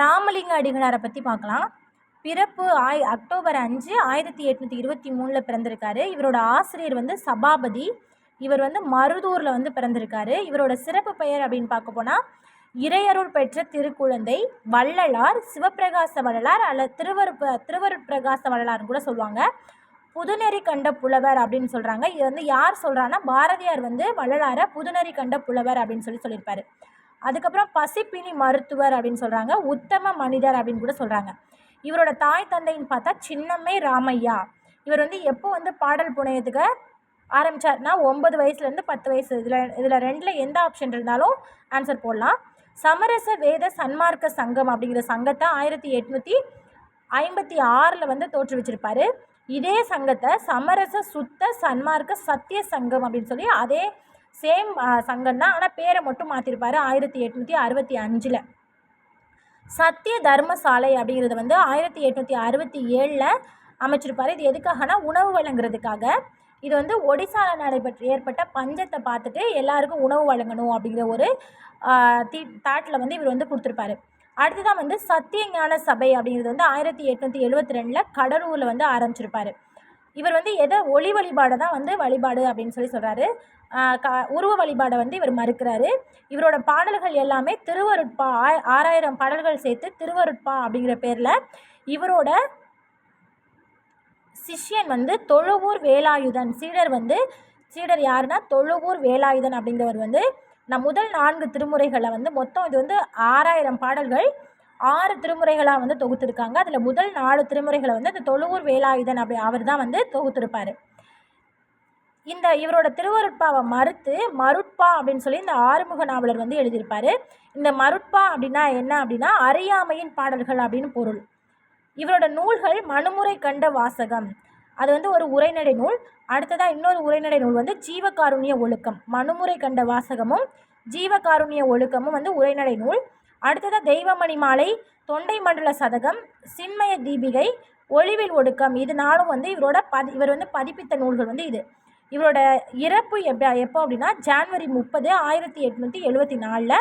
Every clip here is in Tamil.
ராமலிங்க அடிகளாரை பற்றி பார்க்கலாம். பிறப்பு ஆய் அக்டோபர் அஞ்சு ஆயிரத்தி எட்நூற்றி இருபத்தி மூணில் பிறந்திருக்காரு. இவரோட ஆசிரியர் வந்து சபாபதி. இவர் வந்து மருதூரில் வந்து பிறந்திருக்காரு. இவரோட சிறப்பு பெயர் அப்படின்னு பார்க்க போனால் இறையருள் பெற்ற திருக்குழந்தை வள்ளலார் சிவப்பிரகாச வள்ளலார் அல்ல திருவருப்ப திருவருட்பிரகாச வள்ளலார்னு கூட சொல்லுவாங்க. புதுநெறி கண்ட புலவர் அப்படின்னு சொல்கிறாங்க இது வந்து யார் சொல்கிறான்னா பாரதியார் வந்து வள்ளலாரை புதுநெறி கண்ட புலவர் அப்படின்னு சொல்லி சொல்லியிருப்பாரு. அதுக்கப்புறம் பசிப்பினி மருத்துவர் அப்படின்னு சொல்கிறாங்க உத்தம மனிதர் அப்படின்னு கூட சொல்கிறாங்க இவரோட தாய் தந்தைன்னு பார்த்தா சின்னம்மை ராமையா. இவர் வந்து எப்போ வந்து பாடல் புனையத்துக்கு ஆரம்பித்தார்னா ஒம்பது வயசுலேருந்து பத்து வயசு இதில் இதில் ரெண்டில் எந்த ஆப்ஷன் இருந்தாலும் ஆன்சர் போடலாம். சமரச வேத சன்மார்க்க சங்கம் அப்படிங்கிற சங்கத்தை ஆயிரத்தி எட்நூற்றி ஐம்பத்தி ஆறில் வந்து தோற்றுவிச்சிருப்பார். இதே சங்கத்தை சமரச சுத்த சன்மார்க்க சத்திய சங்கம் அப்படின்னு சொல்லி அதே சேம் சங்கம் தான் ஆனால் பேரை மட்டும் மாற்றிருப்பார் ஆயிரத்தி எட்நூற்றி அறுபத்தி அஞ்சில். சத்திய தர்மசாலை அப்படிங்கிறது வந்து ஆயிரத்தி எட்நூற்றி அறுபத்தி ஏழில் அமைச்சிருப்பார். இது எதுக்காகனா உணவு வழங்குறதுக்காக. இது வந்து ஒடிசாவில் நடைபெற்ற ஏற்பட்ட பஞ்சத்தை பார்த்துட்டு எல்லாருக்கும் உணவு வழங்கணும் அப்படிங்கிற ஒரு தீ தாட்டில் வந்து இவர் வந்து கொடுத்துருப்பாரு. அடுத்ததான் வந்து சத்திய ஞான சபை அப்படிங்கிறது வந்து ஆயிரத்தி எட்நூற்றி எழுபத்தி ரெண்டில் கடலூரில் வந்து ஆரம்பிச்சிருப்பார். இவர் வந்து எதை ஒளி வழிபாடை தான் வந்து வழிபாடு அப்படின்னு சொல்லி சொல்கிறாரு க உருவ வழிபாடை வந்து இவர் மறுக்கிறாரு. இவரோட பாடல்கள் எல்லாமே திருவருட்பா ஆ ஆறாயிரம் பாடல்கள் சேர்த்து திருவருட்பா அப்படிங்கிற பேரில் இவரோட சிஷ்யன் வந்து தொழுவூர் வேலாயுதன். சீடர் வந்து சீடர் யாருன்னா தொழுவூர் வேலாயுதன் அப்படிங்கிறவர் வந்து நான் முதல் நான்கு திருமுறைகளை வந்து மொத்தம் இது வந்து ஆறாயிரம் பாடல்கள் ஆறு திருமுறைகளாக வந்து தொகுத்துருக்காங்க. அதில் முதல் நாலு திருமுறைகளை வந்து அந்த தொழுவூர் வேலாயுதன் அப்படி அவர் தான் வந்து தொகுத்திருப்பார். இந்த இவரோட திருவருட்பாவை மறுத்து மருட்பா அப்படின்னு சொல்லி இந்த ஆறுமுக நாவலர் வந்து எழுதியிருப்பார். இந்த மருட்பா அப்படின்னா என்ன அப்படின்னா அறியாமையின் பாடல்கள் அப்படின்னு பொருள். இவரோட நூல்கள் மனுமுறை கண்ட வாசகம். அது வந்து ஒரு உரைநடை நூல். அடுத்ததாக இன்னொரு உரைநடை நூல் வந்து ஜீவகாருண்ய ஒழுக்கம். மனுமுறை கண்ட வாசகமும் ஜீவகாருண்ய ஒழுக்கமும் வந்து உரைநடை நூல். அடுத்ததாக தெய்வமணி மாலை தொண்டை மண்டல சதகம் சின்மய தீபிகை ஒளிவில் ஒடுக்கம். இது நாளும் வந்து இவரோட பதி இவர் வந்து பதிப்பித்த நூல்கள் வந்து இது. இவரோட இறப்பு எப்போ எப்போ அப்படின்னா ஜான்வரி முப்பது ஆயிரத்தி எட்நூற்றி எழுபத்தி நாலில்.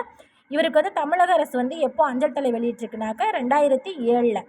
இவருக்கு வந்து தமிழக அரசு வந்து எப்போ அஞ்சல் தலை வெளியிட்டிருக்குனாக்க ரெண்டாயிரத்தி ஏழில்.